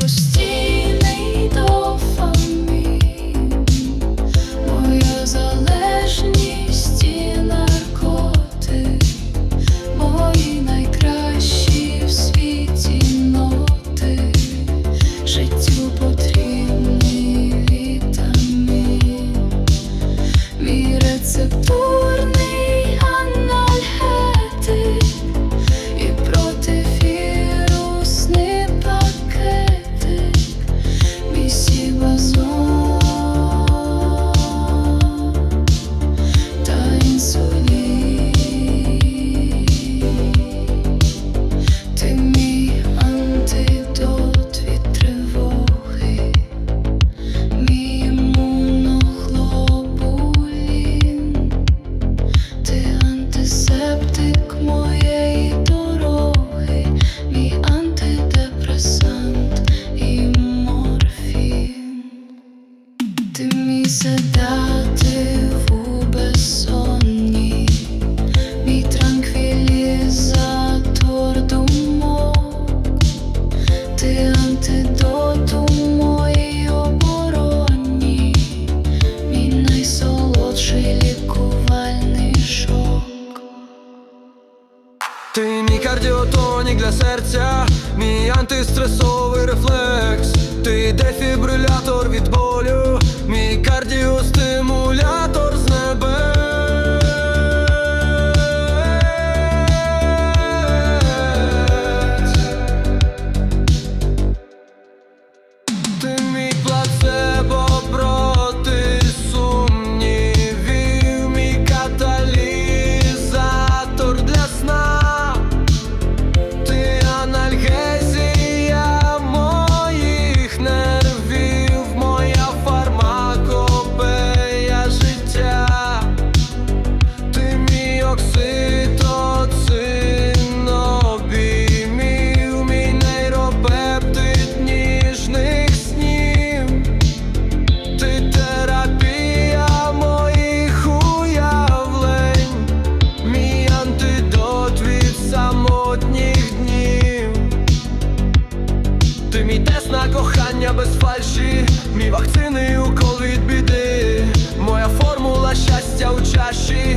постійний дофамін моя залежність і наркотик мої найкращі в світі ноти життя. мій седатив у безсонні, мій транквілізатор думок, ти антидоту моїй обороні, мій найсолодший лікувальний шок. Ти мій кардіотонік для серця, мій антистресовий рефлекс. Ти дефібрилятор від болю, мій кардіостимулятор. Вакцини у ковід біди, моя формула щастя у чаші.